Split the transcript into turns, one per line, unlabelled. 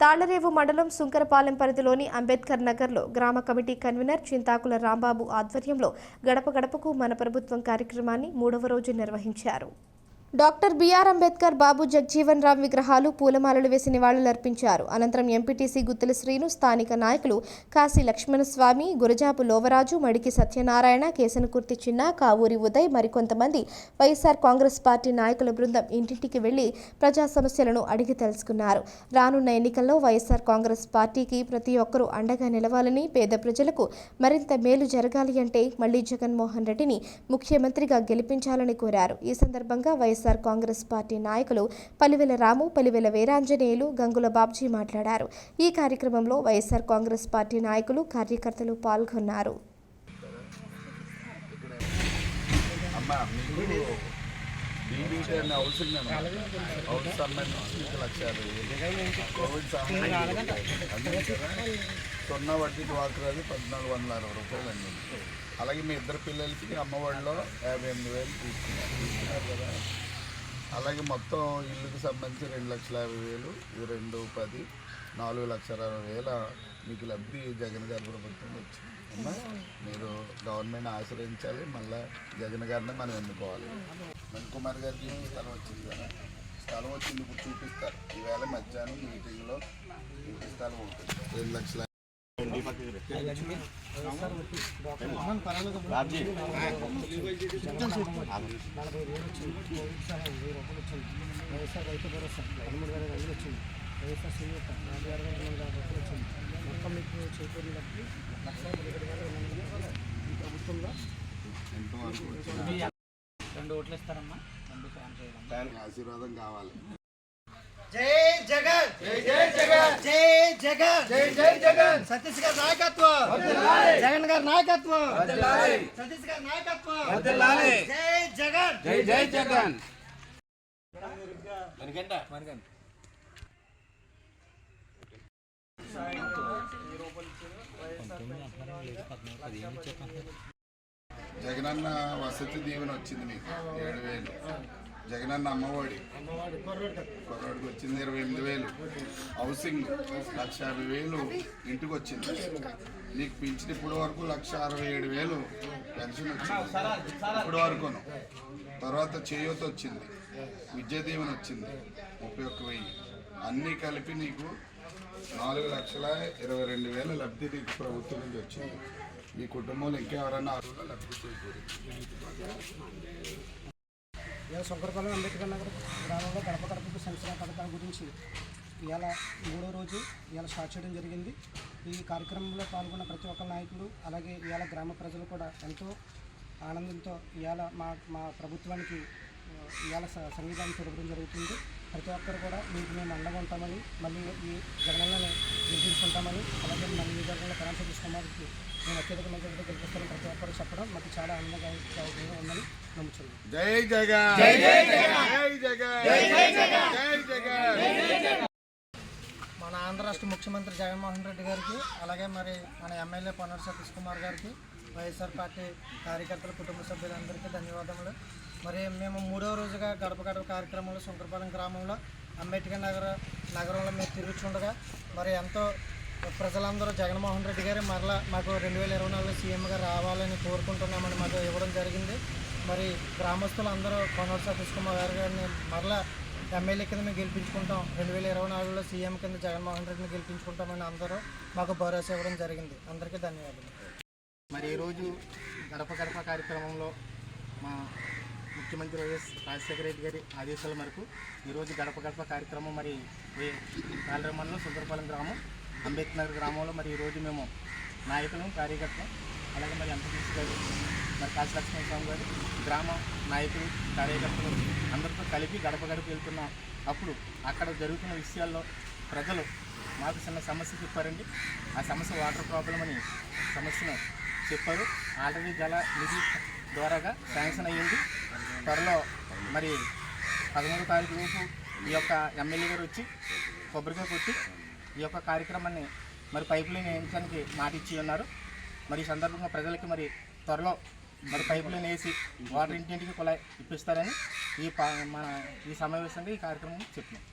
తాళ్ళరేవు మండలం సుంకరపాలెం పరిధిలోని అంబేద్కర్ నగర్లో గ్రామ కమిటీ కన్వీనర్ చింతాకుల రాంబాబు ఆధ్వర్యంలో గడప గడపకు మన ప్రభుత్వం కార్యక్రమాన్ని మూడవ రోజు నిర్వహించారు. Doctor B R Ambedkar Babu Jagjivan Ram విగ్రహాలు పూలమాలలు వేసి నివాళులర్పించారు. అనంతరం ఎంపీటీసీ గుత్తుల శ్రీను స్థానిక నాయకులు కాశీ లక్ష్మణస్వామి గురజాపు లోవరాజు మడికి సత్యనారాయణ కేసనకుర్తి చిన్న కావూరి ఉదయ్ మరికొంతమంది వైఎస్ఆర్ కాంగ్రెస్ పార్టీ నాయకుల బృందం ఇంటింటికి వెళ్ళి ప్రజా సమస్యలను అడిగి తెలుసుకున్నారు. రానున్న ఎన్నికల్లో వైఎస్ఆర్ కాంగ్రెస్ పార్టీకి ప్రతి ఒక్కరూ అండగా నిలవాలని పేద ప్రజలకు మరింత మేలు జరగాలి అంటే మళ్ళీ జగన్మోహన్ రెడ్డిని ముఖ్యమంత్రిగా గెలిపించాలని కోరారు. ఈ సందర్భంగా వైఎస్ వైఎస్ఆర్ కాంగ్రెస్ పార్టీ నాయకులు పలివెల రాము పలివెల వీరాంజనేయులు గంగుల బాబ్జీ మాట్లాడారు. ఈ కార్యక్రమంలో వైఎస్ఆర్ కాంగ్రెస్ పార్టీ నాయకులు కార్యకర్తలు పాల్గొన్నారు.
సున్నా వడ్డీకి వాకురాది పద్నాలుగు వందల అరవై రూపాయలు అండి అలాగే మీ ఇద్దరు పిల్లలకి అమ్మఒడిలో యాభై ఎనిమిది వేలు తీసుకున్నారు. కదా అలాగే మొత్తం ఇల్లుకి సంబంధించి రెండు లక్షల యాభై వేలు ఇది రెండు పది నాలుగు లక్షల అరవై వేల మీకు లబ్ధి జగన్ గారి ప్రభుత్వం వచ్చింది. మీరు గవర్నమెంట్ ఆశ్రయించాలి మళ్ళీ జగన్ గారిని మనం ఎన్నుకోవాలి. మణికుమార్ గారికి స్థలం వచ్చింది కదా స్థలం వచ్చింది ఇప్పుడు చూపిస్తారు. ఈవేళ మధ్యాహ్నం మీటింగ్లో ఇంటి స్థలం ఉంటుంది రెండు లక్షల
నలభై వేలు వచ్చింది కోవిడ్ సహాయం వెయ్యి రూపాయలు వచ్చింది వైఎస్ఆర్ రైతు భరోసా పదమూడు వేల ఐదు వచ్చింది వైఎస్ఆర్ సీనియర్ నలభై ఆరు వేల రెండు వందల రూపాయలు వచ్చింది మొత్తం మీకు చేకూరినప్పుడు లక్ష పదిహేడు వేల రెండు వందలు ఈ ప్రభుత్వంలో
ఎంతవరకు వచ్చింది
రెండు ఓట్లు ఇస్తారమ్మా రెండు ఫ్యాన్ చేయాలమ్మా
ఆశీర్వాదం కావాలి
జై జగన్. జై జై జగన్. జై జగన్. జై జై జగన్. సతీష్ గారి నాయకత్వం. జగన్ గారి నాయకత్వం. సతీష్ గారి నాయకత్వం. జై జగన్.
జై జై జగన్.
జగనన్న వసతి దీవెన వచ్చింది మీకు. ఏడు వేలు. జగనన్న అమ్మఒడి. కుర్రాడికి వచ్చింది ఇరవై ఎనిమిది వేలు. హౌసింగ్ లక్ష యాభై వేలు ఇంటికి వచ్చింది. నీకు పింఛన్ ఇప్పటి వరకు లక్ష అరవై ఏడు వేలు పెన్షన్ వచ్చింది. ఇప్పటి వరకును. తర్వాత చేయూత వచ్చింది. విద్యా దీవెన వచ్చింది. ముప్పై ఒక్క వెయ్యి. అన్నీ కలిపి నీకు నాలుగు లక్షల ఇరవై రెండు వేల లబ్ధి నీకు ప్రభుత్వం నుంచి వచ్చింది. మీ కుటుంబంలో ఇంకెవరైనా అర్హులు లబ్ధి చేకూరింది?
ఇలా శంకరపాలెం అంబేద్కర్ నగర్ గ్రామంలో గడప గడపకు సంక్షేమ పథకాల గురించి ఇవాళ మూడో రోజు ఇవాళ స్టార్ట్ చేయడం జరిగింది. ఈ కార్యక్రమంలో పాల్గొన్న ప్రతి ఒక్క నాయకులు అలాగే ఇవాళ గ్రామ ప్రజలు కూడా ఎంతో ఆనందంతో ఇవాళ మా మా ప్రభుత్వానికి ఇవాళ స- చూడడం జరుగుతుంది. ప్రతి ఒక్కరు కూడా మీకు మేము అండగా ఉంటామని మళ్ళీ ఈ జగనన్నని నిర్మించుకుంటామని అలాగే మన నియోజకవర్గంలో కరెన్సీ తీసుకున్నవారికి మేము అత్యధిక మెజార్టీతో గెలిపిస్తామని ప్రతి ఒక్కరు చెప్పడం మాకు చాలా ఆనందంగా ఉందని
జై జగన్. జై జై జగన్. జై జగన్. జై జగన్. జై జగన్.
మన ఆంధ్ర రాష్ట్ర ముఖ్యమంత్రి జగన్మోహన్ రెడ్డి గారికి అలాగే మరి మన ఎమ్మెల్యే పొన్నటి సతీష్ కుమార్ గారికి వైఎస్ఆర్ పార్టీ కార్యకర్తల కుటుంబ సభ్యులందరికీ ధన్యవాదములు. మరి మేము మూడో రోజుగా గడప గడప కార్యక్రమంలో శంకరపాలెం గ్రామంలో అంబేద్కర్ నగర నగరంలో మేము తిరుగుతుండగా మరి ఎంతో ప్రజలందరూ జగన్మోహన్ రెడ్డి గారు మరలా మాకు రెండు వేల ఇరవై నాలుగులో సీఎంగా రావాలని కోరుకుంటున్నామని మాకు ఇవ్వడం జరిగింది. మరి గ్రామస్తులు అందరూ కొనోడు సతీష్ కుమార్ గారు గారిని మరలా ఎమ్మెల్యే కింద మేము గెలిపించుకుంటాం. రెండు వేల ఇరవై నాలుగులో సీఎం కింద జగన్మోహన్ రెడ్డిని గెలిపించుకుంటామని అందరూ మాకు భరోసా ఇవ్వడం జరిగింది. అందరికీ ధన్యవాదాలు.
మరి ఈరోజు గడప గడప కార్యక్రమంలో మా ముఖ్యమంత్రి వైఎస్ రాజశేఖర రెడ్డి గారి ఆదేశాల మేరకు ఈరోజు గడప గడప కార్యక్రమం మరి కాలరమంలో సుందరపాలెం గ్రామం అంబేద్కర్ నగర్ గ్రామంలో మరి ఈరోజు మేము నాయకులు కార్యకర్తలు అలాగే మరి ఎంపీసీ గారు మరి కాశీ స్వామి గారు గ్రామ నాయకులు కార్యకర్తలు అందరితో కలిపి గడప గడప వెళ్తున్నాం అప్పుడు అక్కడ జరుగుతున్న విషయాల్లో ప్రజలు మాకు చిన్న సమస్య చెప్పారండి. ఆ సమస్య వాటర్ ప్రాబ్లం అని సమస్యను చెప్పారు. ఆల్రెడీ జల నిధి ద్వారాగా శాంక్షన్ అయ్యింది. త్వరలో మరి పదమూడు తారీఖు లోపు ఈ యొక్క ఎమ్మెల్యే గారు వచ్చి కొబ్బరికాయ కొట్టి ఈ యొక్క కార్యక్రమాన్ని మరి పైపులైన్ వేయించడానికి మాట ఇచ్చి ఉన్నారు. మరి ఈ సందర్భంగా ప్రజలకి మరి త్వరలో మరి పైపులను వేసి వాటర్ ఇంటింటికి కుళాయి ఇప్పిస్తారని ఈ పా- మన ఈ సమావేశంగా ఈ కార్యక్రమం చెప్పినాం.